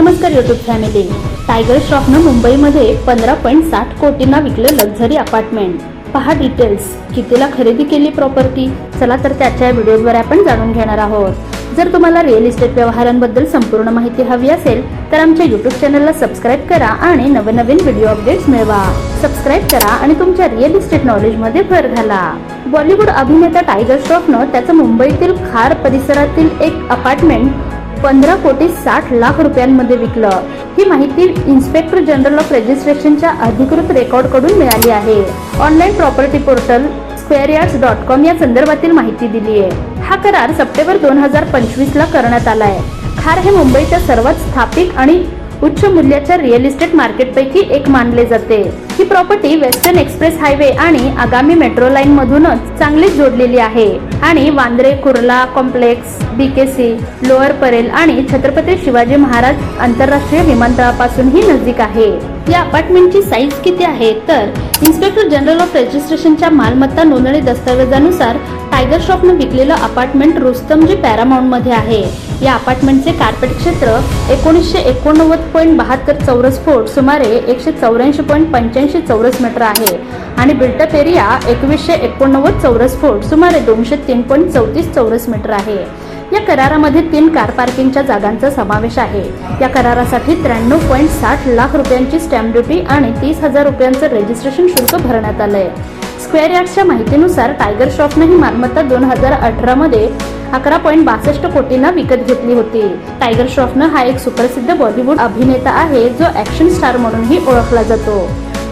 नमस्कार YouTube family tiger श्रॉफनं मुंबईमध्ये पंधरा पॉईंट साठ कोटींना विकलं लक्झरी अपार्टमेंट पहा डिटेल्स कितीला खरेदी केली प्रॉपर्टी चला तर त्याच्या व्हिडिओद्वारे आपण जाणून घेणार आहोत. जर तुम्हाला रिअल इस्टेट व्यवहारांबद्दल संपूर्ण माहिती हवी असेल तर आमच्या युट्यूब चॅनलला सबस्क्राईब करा आणि नवनवीन व्हिडिओ अपडेट्स मिळवा. सबस्क्राईब करा आणि तुमच्या रिअल इस्टेट नॉलेजमध्ये भर घाला. बॉलिवूड अभिनेता टायगर श्रॉफनं त्याचं मुंबईतील खार परिसरातील एक अपार्टमेंट पंधरा कोटी साठ लाख रुपयांमध्ये विकलं. ही माहिती इन्स्पेक्टर जनरल ऑफ रजिस्ट्रेशनच्या अधिकृत रेकॉर्डकडून मिळाली आहे. Online property portal square dot com या संदर्भातील माहिती दिली आहे. हा करार सप्टेंबर दोन हजार पंचवीस ला करण्यात आला आहे खार हे मुंबईच्या सर्वात स्थापित आणि उच्च मूल्याच्या रिअल इस्टेट मार्केटपैकी एक मानले जाते. ही प्रॉपर्टी वेस्टर्न एक्सप्रेस हायवे आणि आगामी मेट्रो लाईन मधूनच चांगलीच जोडलेली आहे. आणि Vandre Kurla complex BKC lower Parel आणि छत्रपती शिवाजी महाराज आंतरराष्ट्रीय विमानतळापासून ही नजीक आहे. या अपार्टमेंटची साईज किती आहे? तर इन्स्पेक्टर जनरल ऑफ रजिस्ट्रेशनच्या मालमत्ता नोंदणी दस्तावेजानुसार टायगर शॉपनं विकलेलं अपार्टमेंट रुस्तमजी पॅरामाऊंटमध्ये आहे. या अपार्टमेंटचे कार्पेट क्षेत्र एकोणीसशे एकोणनव्वद पॉईंट बहात्तर चौरस फूट सुमारे एकशे चौऱ्याऐंशी पॉईंट पंच्याऐंशी चौरस मीटर आहे. आणि बिल्टअप एरिया एकवीसशे एकोणनव्वद चौरस फूट सुमारे दोनशे तीन पॉईंट चौतीस चौरस मीटर आहे. या करारामध्ये तीन कार पार्किंगच्या जागांचा समावेश आहे. या करारासाठी त्र्याण्णव पॉईंट साठ लाख रुपयांची स्टॅम्प ड्युटी आणि तीस हजार रुपयांचं रजिस्ट्रेशन शुल्क भरण्यात आलं आहे स्क्वेअर यार्डच्या माहितीनुसार टायगर श्रॉफनं ही मालमत्ता दोन हजार अठरामध्ये अकरा पॉईंट बासष्ट कोटींना विकत घेतली होती. टायगर श्रॉफनं हा एक सुप्रसिद्ध बॉलिवूड अभिनेता आहे जो ॲक्शन स्टार म्हणूनही ओळखला जातो.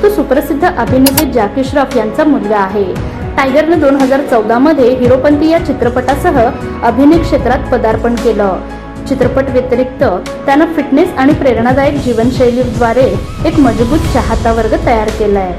तो सुप्रसिद्ध अभिनेते जॅकी श्रॉफ यांचा मुलगा आहे. टायगरनं दोन हजार चौदामध्ये हिरोपंती या चित्रपटासह अभिनय क्षेत्रात पदार्पण केलं. चित्रपट व्यतिरिक्त त्यानं फिटनेस आणि प्रेरणादायक जीवनशैलीद्वारे एक मजबूत चाहता वर्ग तयार केलाय.